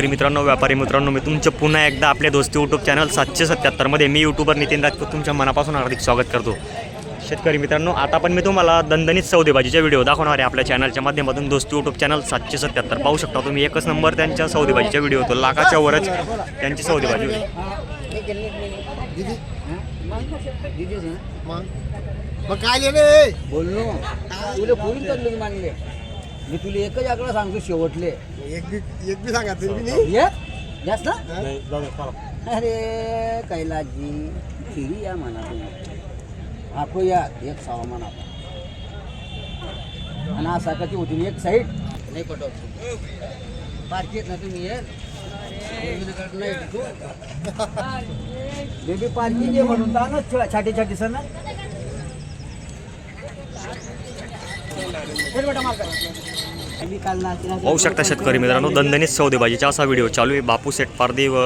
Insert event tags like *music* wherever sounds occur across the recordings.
शेतकरी मित्रांनो व्यापारी मित्रांनो मी तुमचं पुन्हा एकदा आपल्या दोस्ती यूट्यूब चॅनल सातशे सत्याहत्तरमध्ये मी यूट्यूबर नितीन राजपूत तुमच्या मनापासून हार्दिक स्वागत करतो. शेतकरी मित्रांनो आता पण मी तुम्हाला दणदणीत सौदेबाजीचे व्हिडिओ दाखवणार आहे आपल्या चॅनलच्या माध्यमातून. दोस्ती यूट्यूब चॅनल सातशे सत्याहत्तर. पाहू शकता तुम्ही एकच नंबर त्यांच्या सौदेबाजीचा व्हिडिओ होतो. लाखाच्या वरच त्यांची सौदेबाजी होती मी तुला एकच आकडा सांगतो शेवटले. एक बी एक बी सांगा तरी बी नाही? एक? जास्त अरे कैलासजी खिरी या मनातून आपण या एक सहा मान. आपण आणि आज सकाळची होती एक साईड. नाही पटवत. येत ना तुम्ही ये बेबी पार्किंग म्हणून छाटी छाटी सर ना पाहू शकता शेतकरी मित्रांनो दणदणीत सौदेबाजीचा असा व्हिडिओ चालू आहे. बापू सेटपारदे व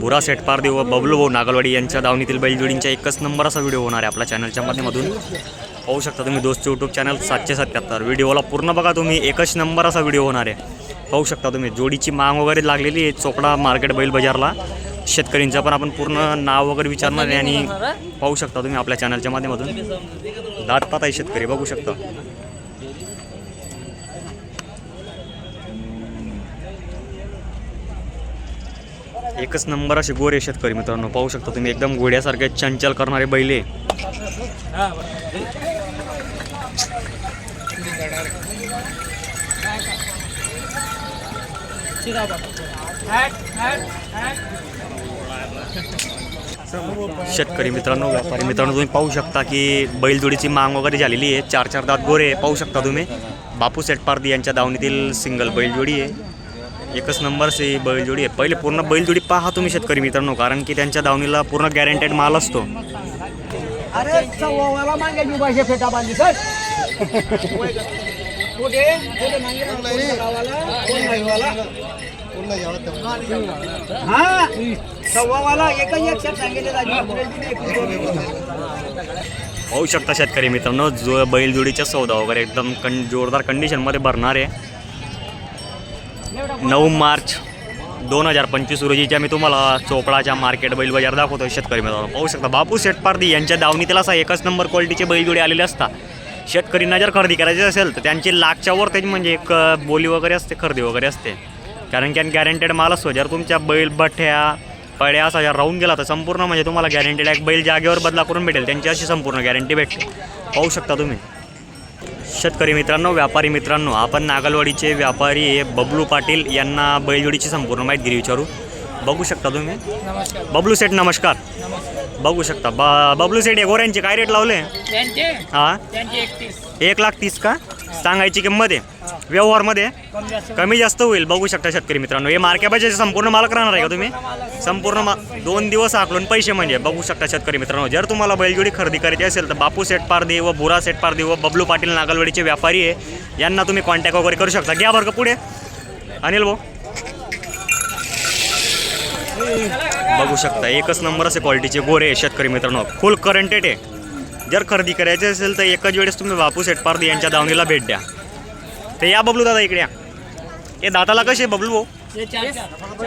बुरा सेटपारदे व बबलू भाऊ नागलवाडी यांच्या दावणीतील बैलजोडींचा एकच नंबर असा व्हिडिओ होणार आहे आपल्या चॅनलच्या माध्यमातून. पाहू शकता तुम्ही दोस्त यूट्यूब चॅनल सातशे सत्याहत्तर. व्हिडिओला पूर्ण बघा तुम्ही एकच नंबर असा व्हिडिओ होणार आहे. पाहू शकता तुम्ही जोडीची मांग वगैरे लागलेली आहे चोपडा मार्केट बैल बाजारला. शेतकरींचं पण आपण पूर्ण नाव वगैरे विचारणार आहे आणि पाहू शकता तुम्ही आपल्या चॅनलच्या माध्यमातून. दात पात आहे शेतकरी बघू शकता. एकच नंबर असे गोरे शेतकरी मित्रांनो. पाहू शकता तुम्ही एकदम घोड्यासारखे चंचल करणारे बैले शेतकरी मित्रांनो व्यापारी मित्रांनो तुम्ही पाहू शकता की बैलजोडीची मांग वगैरे झालेली आहे. चार चार दात गोरे आहे. पाहू शकता तुम्ही. बापू सेटपारदी यांच्या दावणीतील सिंगल बैलजोडी आहे. एकच नंबरची बैलजोडी आहे. पहिले पूर्ण बैलजोडी पहा तुम्ही शेतकरी मित्रांनो कारण की त्यांच्या दावणीला पूर्ण गॅरंटेड माल असतो. हा? सव्वावाला एकच सांगितले पाहू शकता शेतकरी मित्रांनो जो बैलजोडीचा सौदा वगैरे एकदम कं जोरदार कंडिशनमध्ये भरणार आहे. नऊ मार्च दोन हजार पंचवीस रोजीच्या मी तुम्हाला चोपडाच्या मार्केट बैल बाजार दाखवतो शेतकरी मित्रांनो. पाहू शकता बापू शेटपारदी यांच्या दावणीतील असा एकच नंबर क्वालिटीचे बैलजोडी आलेले असतात. शेतकरींना जर खरेदी करायची असेल तर त्यांची लाखच्या वर त्याची म्हणजे एक बोली वगैरे असते खरेदी वगैरे असते. कारण की गॅरंटेड माल असतो. जर तुमच्या बैल भठ्या पळ्या असा जर राहून गेला तर संपूर्ण म्हणजे तुम्हाला गॅरंटेड एक बैल जागेवर बदला करून भेटेल. त्यांची अशी संपूर्ण गॅरंटी भेटते. पाहू शकता तुम्ही. शेतकरी मित्रांनो व्यापारी मित्रांनो आपण नागलवाडीचे व्यापारी आहे बबलू पाटील यांना बैलजोडीची संपूर्ण माहिती गिरी विचारू. बघू शकता तुम्ही? बबलू सेठ नमस्कार. बघू शकता. बा बबलू सेठ हे गोऱ्यांचे काय रेट लावले? हां? एक लाख तीस का? सांगायची किंमत आहे. व्यवहारमध्ये कमी जास्त कमी जास्त होईल. बघू शकता शेतकरी मित्रांनो. हे मार्केट बजाचे संपूर्ण मालक राहणार आहे का तुम्ही? संपूर्ण मा दोन दिवस आकलून पैसे म्हणजे. बघू शकता शेतकरी मित्रांनो. जर तुम्हाला बैलजोडी खरेदी करायची असेल तर बापू सेट पारदे व बुरा सेट पारदे व बबलू पाटील नागलवाडीचे व्यापारी आहे. यांना तुम्ही कॉन्टॅक्ट वगैरे करू शकता. घ्या बरं का पुढे. अनिल भाऊ. बघू शकता. एकच नंबर असे क्वालिटीचे गोरे शेतकरी मित्रांनो. फुल करंटेड आहे. जर खरेदी करायची असेल तर एकाच वेळेस तुम्ही बापू सेट पारदे यांच्या दावणीला भेट द्या. ते या बबलू दादा इकडे या. हे दाताला कसे बबलू भाऊ? हे चार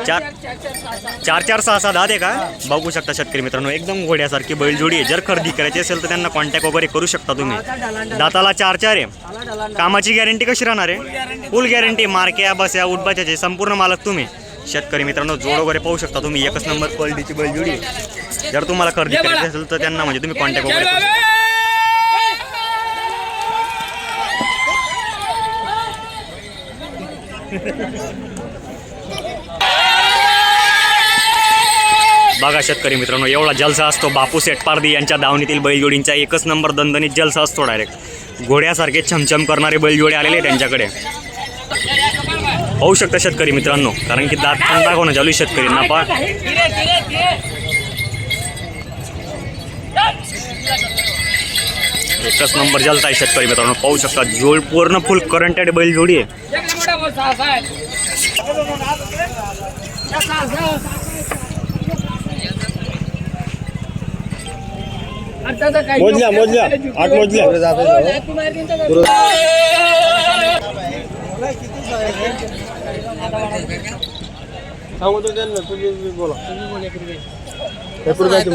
चार. चार सहा सहा दात आहे का? बघू शकता शेतकरी मित्रांनो एकदम घोड्यासारखी बैलजोडी आहे. जर खरेदी करायची असेल तर त्यांना कॉन्टॅक्ट वगैरे करू शकता तुम्ही. दाताला चार चार आहे. कामाची गॅरंटी कशी राहणार आहे? फुल गॅरंटी मार्क्या बस्या उडबाच्याचे संपूर्ण मालक तुम्ही. शेतकरी मित्रांनो जोड वगैरे पाहू शकता तुम्ही. एकच नंबर क्वालिटीची बैलजोडी. जर तुम्हाला खरेदी करायची असेल तर त्यांना म्हणजे तुम्ही कॉन्टॅक्ट वगैरे करू शकता बघा शेतकरी मित्रांनो एवढा जलसा असतो. बापू सेटपारदी यांच्या दावणीतील बैलजोडींचा एकच नंबर दणदणीत जलसा असतो डायरेक्ट घोड्यासारखे छमछम करणारे बैलजोडे आलेले त्यांच्याकडे. पाहू शकतं शेतकरी मित्रांनो कारण की दात पण दाखवणं चालू शेतकरी नापा एकच नंबर जलता आहे शेतकरी मित्रांनो. पाहू शकता जोड पूर्ण फुल करंटेड बैलजोडी आहे. एक नंबर बोल सहा मोजल्या मोजल्या आठ मोजल्या हो, सांगू तो त्यांना तुम्ही बोला एक रुपयाची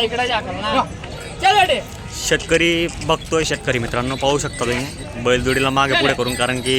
इकडे शेतकरी बघतोय शेतकरी मित्रांनो पाहू शकता तुम्ही. बैलजोडीला मागे पुढे करून कारण की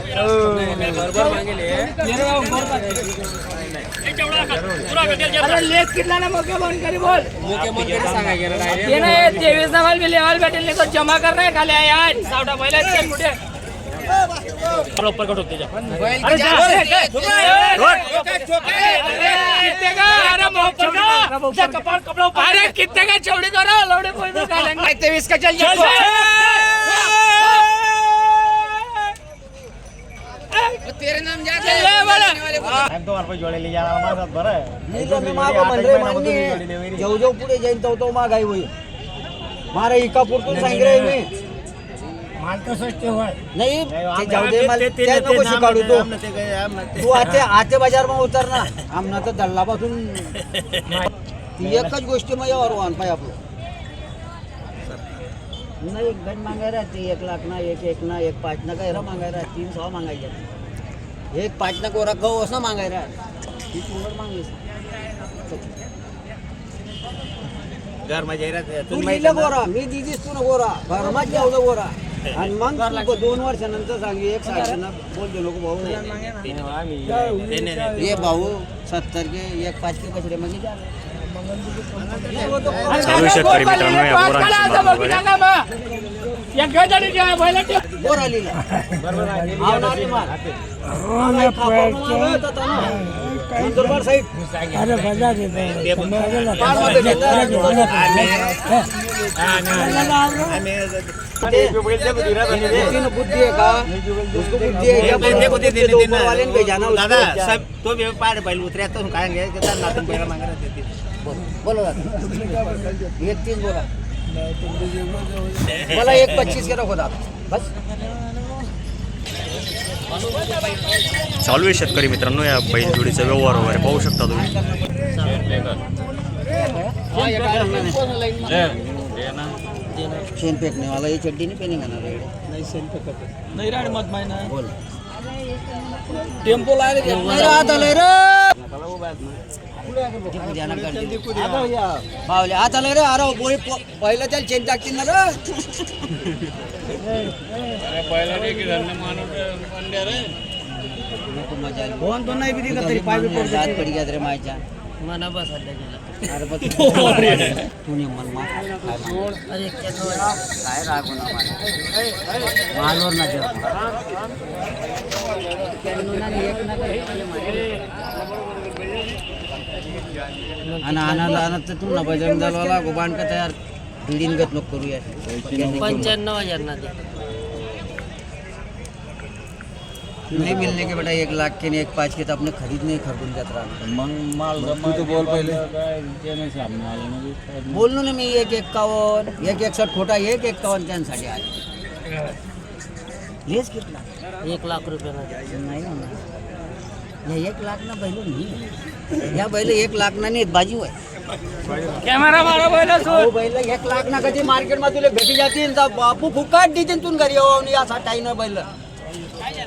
करी तेवीस नंबर में लेवल बैठे ले तो जमा करना है खाली यार सावटा चल मुठे ऊपर कट होते जा. अरे जा कितने का चौड़ी करो लौड़े कोई भी तेईस का चल जा तेरे नाम जा ले बोला मी तर मागं म्हणले मान्य जेव जेव पुढे जाईन तो तो मागाई होईल मारा इका पुरतून मी नाही ते जाऊ दे मला त्या नको शिकाडू तू तू आते आते बाजार मा उतर ना आमना तर दल्लापासून ती एकच गोष्टी मग यावर वाहन पाय आपलं नाही एक गट मागाय राहते एक लाख ना एक एक ना एक पाच ना काय मागाय राहते तीन सहा मागायचे एक पाच ना गोरा गहू असं मागाय राहत ती लिहिलं गोरा मी दिदीस तू ना गोरा घरमात जेवलं गोरा *laughs* आणि मग तू दोन वर्षानंतर सांग एक सांग बोलतो नको भाऊ. ये भाऊ सत्तर के एक पाच के कचरे मग जा. चालू शेतकरी मित्रांनो या बुद्धि है का? उसको है क्या है वाले उसको सब तो भी पार बैल उतरे तो कहेंगे कि सर नातन बैल मांग रहे थे बोलो दादा एक तीन बोला. मला एक पच्चीस के रखो दादा बस. चालू आहे शेतकरी मित्रांनो या बैलजोडीचा व्यवहार वगैरे पाहू शकता तुम्ही. शेण फेकने वाला ये चड्डी नहीं पहनेगा ना रेड नहीं शेण फेंकत नहीं रेड मत मायना बोल. टेम्पो नहीं आता रे! बावले. आता ले रे अरे बोई पहिलं त्याला चेन टाकतील ना. फोन तो नाही बी दिला तरी पाय हात पडी गेला रे माझ्या मना बस अरे बघ *laughs* तू नाही मन मा काय माग- काय रागू ना मला. मालवर ना जर आणि आणायला आणत तर तू ना बजरंग दलवाला गोबांड का तयार बिल्डिंग गत नको करूया. पंचानवे हजार ना दे. नहीं मिलने के बेटा एक लाख के नहीं एक पाँच के तो अपने खरीद नहीं खरीदून जात रहा तू तो बोल पहिले. बोललो ना मी एक एक्कावन्न एक एकसठ खोटा एक एक्कावन्न त्यांसाठी आहे. हेच कितला एक लाख रुपये ना दे. नाही होणार या एक लाख ना बैल नाही या बैल एक लाख ना नाही बाजू आहे कॅमेरा मारा हो बैल एक लाख ना कधी मार्केटमध्ये तुला भेटी जातील तर बापू फुकाट देतील तू घरी. येऊन या टाई ना बैल.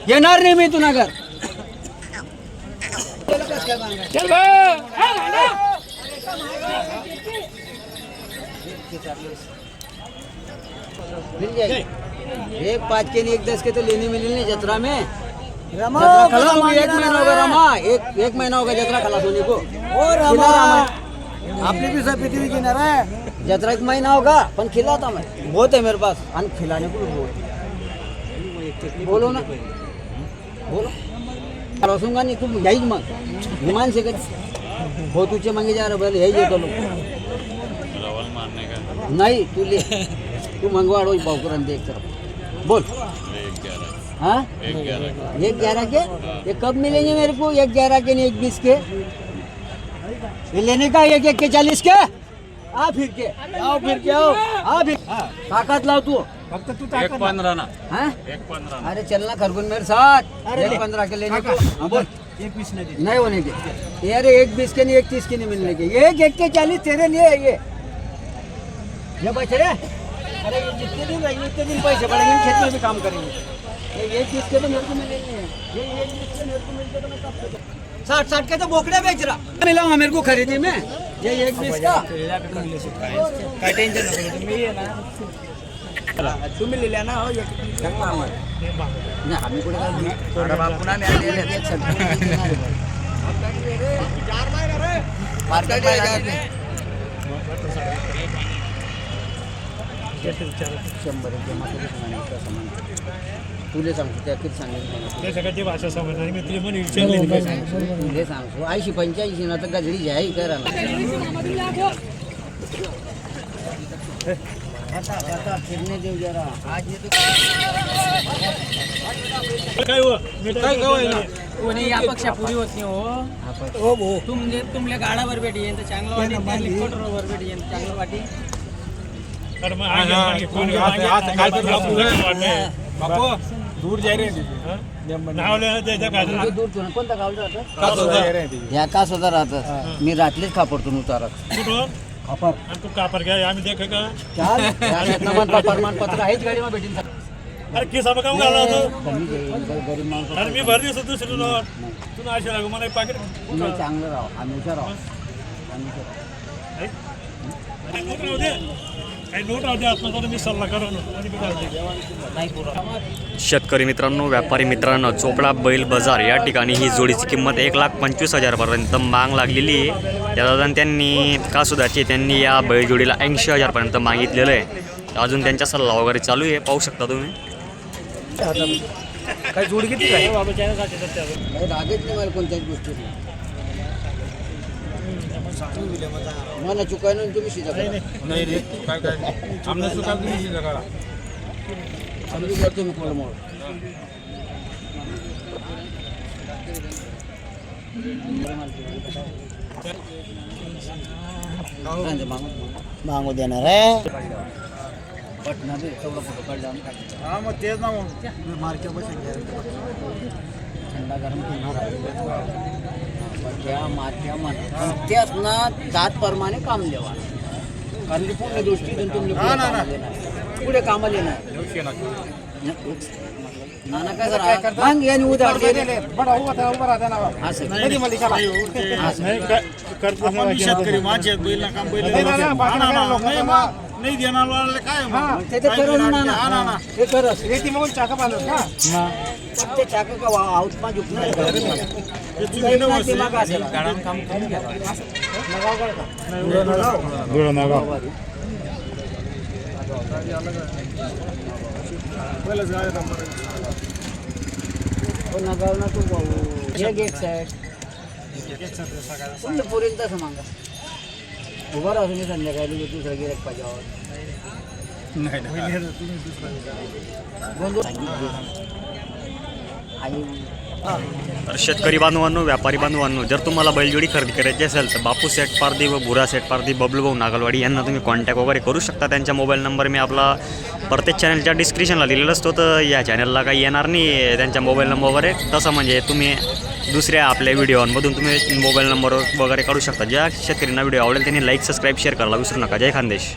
येणार नाही मी तुला घर. एक पाँच के लिए एक दस के तो लेने मिले नहीं जतरा में. जतरा खलास होगी एक महीना होगा रमा एक एक महीना होगा जतरा खलास होने को। खिला रहा आपने भी सब पृथ्वी की नरा है। जतरा एक महीना होगा पण खिलाता मैं। बहुत है मेरे पास। अन खिलाने को भी बहुत बोलो ना। बोलो। रसूँगा नहीं तुम यही मग विमान से कधी हो तुझे मागे जा रहे पहले यही येतो लोग नहीं तू ले। तू मंगवा रोज भावकरन देख तरफ़ बोल। हाँ? एक ग्यारह के। ये कब मिलेंगे मेरे को? एक ग्यारह के नहीं एक बीस के। ये लेने का एक एक के चालीस के? आ फिर के। आओ फिर के आओ। आ फिर। ताकत लाओ तू। फक्त तू एक पंधरा ना। हाँ? अरे चलना खरगुन मेरे साथ। एक पंद्रह के लेने को। हाँ, बोल। एक वीस नाही नहीं होने के ये अरे एक बीस के नहीं एक तीस के नहीं मिलने के। एक एक के चालीस तेरे लिए है ये। ये पैसे रे। अरे जितने दिन रहेंगे उतने दिन पैसे बढ़ेंगे खेत में भी काम करेंगे। ये एक के तो मेरे को मिलेंगे। ये एक बीस के मेरे को मिलते तो मैं कब? साठ साठ के तो बोकड़े बेच रहा। मिलाऊँगा मेरे को खरीदी में। ये एक बीस का। काय। टेन्शन नको तुम्ही ये ना तुम्ही लिहिल्या ना हो। आम्ही कुठे घेऊ? शंभर एक तुले सांगतो त्या किती सगळ्याची भाषा समजणार मी तुला म्हणून विचारले तुले सांगतो. ऐंशी पंच्याऐंशी ना तर गजडी जी आहे करा आता आता फिरणे देऊ जरा आज येतो काय हो काय काय कोणी यापेक्षा पुरी होत नाही हो. हो भाऊ तुमले तुमले गाडावर भेटी येईन तर चांगलं वाटी त्याले कोटरवर भेटी येईन चांगलं वाटी दूर तू ना कोणता गावला राहतं? या का सुद्धा राहतं मी रात्रीच खापडतो उतारत. खापर तू कापर घ्या आम्ही देख का? प्रमाणपत्र प्रमाणपत्र आहेच गाडीમાં भेटीन अरे केस होतो कमी गरीब माणूस अरे मी भर दिवस दुसरी तू अशी लागू मला पाकिट तुम्ही चांगलं राहा. हुशार राहू. आम्ही राहू. दे? शेतकरी मित्रांनो व्यापारी मित्रांनो चोपडा बैल बाजार या ठिकाणी ही जोडीची किंमत एक लाख पंचवीस हजारपर्यंत माग लागलेली आहे. त्या दादा त्यांनी का सुधाची त्यांनी या बैलजोडीला ऐंशी हजारपर्यंत मागितलेलं आहे. अजून त्यांचा सल्ला वगैरे चालू आहे. पाहू शकता तुम्ही. काय जोडी किती काय नाही रागेत नाही मला कोणत्याच गोष्टी मला चुकायला तुम्ही शिजा करा. नाही. रे काय काय? आमना तुम्ही शिजा करा. समजून घ्या तुम्ही कोण मोड मागू देणार आहे. पटना बी तेवढा फोटो काढला आणि टाकला. हा मग तेच ना मग. मार्केट थंडा गरम घेणार माथ्या माथ्या त्याच ना जात प्रमाणे काम देवा. कारण की पूर्ण दृष्टीतून तुम्ही पुढे कामाला येणार. मग यांनी. शेतकरी माझे बैल काम बैल नाही देणार काय मग? ते तर ना हा, ना, ना. ना. ते करत रेती मग चाका बांधलं का ते चाक का हे चुकी न नगाव तू भाऊ एक एक साईड पुढे पुरेल तसं मागा. उभा राहून मी संध्याकाळी तू दुसरं गिरक पाहिजे आई तर शेतकरी बांधवांनो व्यापारी बांधवांनो जर तुम्हाला बैलजोडी खरेदी करायची असेल तर बापू सेट पारदी व भुरा सेट पारदी बबलूभाऊ नागलवाडी यांना तुम्ही कॉन्टॅक्ट वगैरे करू शकता. त्यांचा मोबाईल नंबर मी आपला प्रत्येक चॅनलच्या डिस्क्रिप्शनला दिलेला असतो तर या चॅनलला काही येणार नाही त्यांच्या मोबाईल नंबर वगैरे. तसं म्हणजे तुम्ही दुसऱ्या आपल्या व्हिडिओमधून तुम्ही मोबाईल नंबर वगैरे काढू शकता. ज्या शेतकऱ्यांना व्हिडिओ आवडेल त्यांनी लाईक सबस्क्राईब शेअर करायला विसरू नका. जय खानदेश.